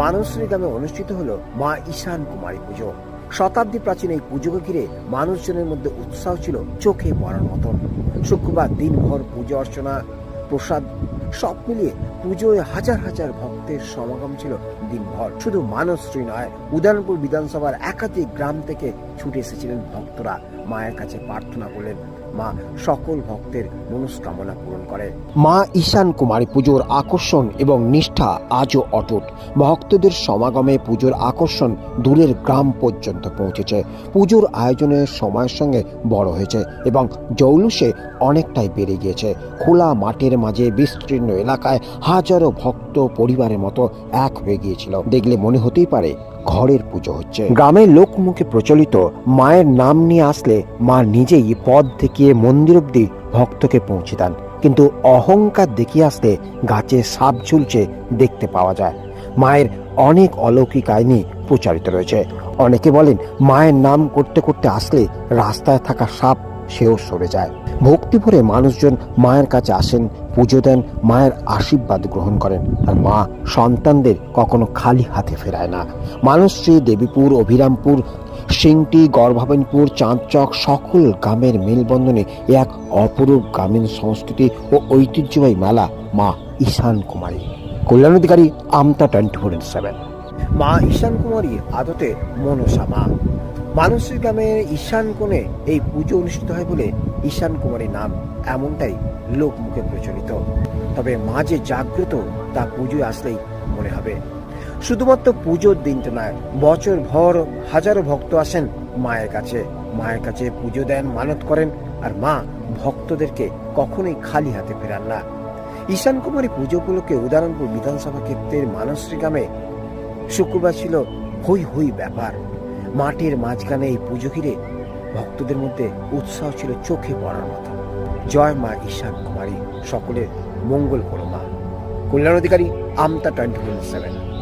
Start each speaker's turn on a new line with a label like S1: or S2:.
S1: মানসশ্রী গ্রামে অনুষ্ঠিত হল মা ঈশান কুমারী পুজো। শতাব্দী প্রাচীন এই পুজোকে ঘিরে মানুষজনের মধ্যে উৎসাহ ছিল চোখে পড়ার মতন। শুক্রবার দিনভর পুজো অর্চনা, প্রসাদ, সব মিলিয়ে পুজোয় হাজার হাজার ভক্তের সমাগম ছিল দিনভর। শুধু মানসশ্রী নয়, উদয়নপুর বিধানসভার একাধিক গ্রাম থেকে ছুটে এসেছিলেন ভক্তরা। মায়ের কাছে প্রার্থনা করলেন, মা, সকল ভক্তের মনস্কামনা পূরণ করে। মা ঈশান কুমারী পুজোর আকর্ষণ এবং নিষ্ঠা আজও অটুট। ভক্তদের সমাগমে পুজোর আকর্ষণ দূরের গ্রাম পর্যন্ত পৌঁছেছে। পুজোর আয়োজনের সময়ের সঙ্গে বড় হয়েছে এবং জৌলুসে অনেকটাই বেড়ে গিয়েছে। খোলা মাঠের মাঝে বিস্তীর্ণ এলাকায় হাজারো ভক্ত পরিবারের মতো এক হয়ে গিয়েছিল। দেখলে মনে হতেই পারে ঘরের পুজো হচ্ছে। গ্রামের লোকমুখে প্রচলিত মায়ের নাম নিয়ে আসলে মা নিজেই পদ দেখিয়ে মন্দির অব্দি ভক্তকে পৌঁছে দেন। কিন্তু অহংকার দেখিয়ে আসলে গাছে সাপ ঝুলছে দেখতে পাওয়া যায়। মায়ের অনেক অলৌকিক কাহিনী প্রচারিত রয়েছে। অনেকে বলেন, মায়ের নাম করতে করতে আসলে রাস্তায় থাকা সাপ সেও সরে যায়। ভক্তি ভরে মানুষজন মায়ের কাছে আসেন, পুজো দেন, মায়ের আশীর্বাদ গ্রহণ করেন। আর মা সন্তানদের কখনো খালি হাতে ফেরায় না। মানুষশ্রী দেবীপুর, অভিরামপুর সিংটি গর্ভাবনপুর চাঁদচক সকল গ্রামের মেলবন্ধনে এক অপরূপ গ্রামীণ সংস্কৃতি ও ঐতিহ্যবাহী মেলা মা Ishan Kumari. Kalyan Adhikari Amta twenty four seven. মা ঈশান কুমারী আদতে মনসা মা। মানুষের গ্রামে ঈশান কোণে এই পুজো অনুষ্ঠিত হয় বলে ঈশান কুমারী নাম এমনটাই লোক মুখে প্রচলিত। তবে মা যে জাগ্রত তা পুজোয় আসলেই মনে হবে। শুধুমাত্র পুজোর দিনটা নয়, বছর ভর হাজারো ভক্ত আসেন মায়ের কাছে। মায়ের কাছে পুজো দেন, মানত করেন আর মা ভক্তদেরকে কখনোই খালি হাতে ফেরান না। ঈশান কুমারী পুজো উপলক্ষে উদাহরণপুর বিধানসভা ক্ষেত্রের মানসশ্রী গ্রামে শুক্রবার ছিল হই হই ব্যাপার। মাঠের মাঝখানে এই পুজো ঘিরে ভক্তদের মধ্যে উৎসাহ ছিল চোখে পড়ার মতো। জয় মা ঈশান কুমারী, সকলের মঙ্গল করো মা। কল্যাণ অধিকারী, আমতা টোয়েন্টি সেভেন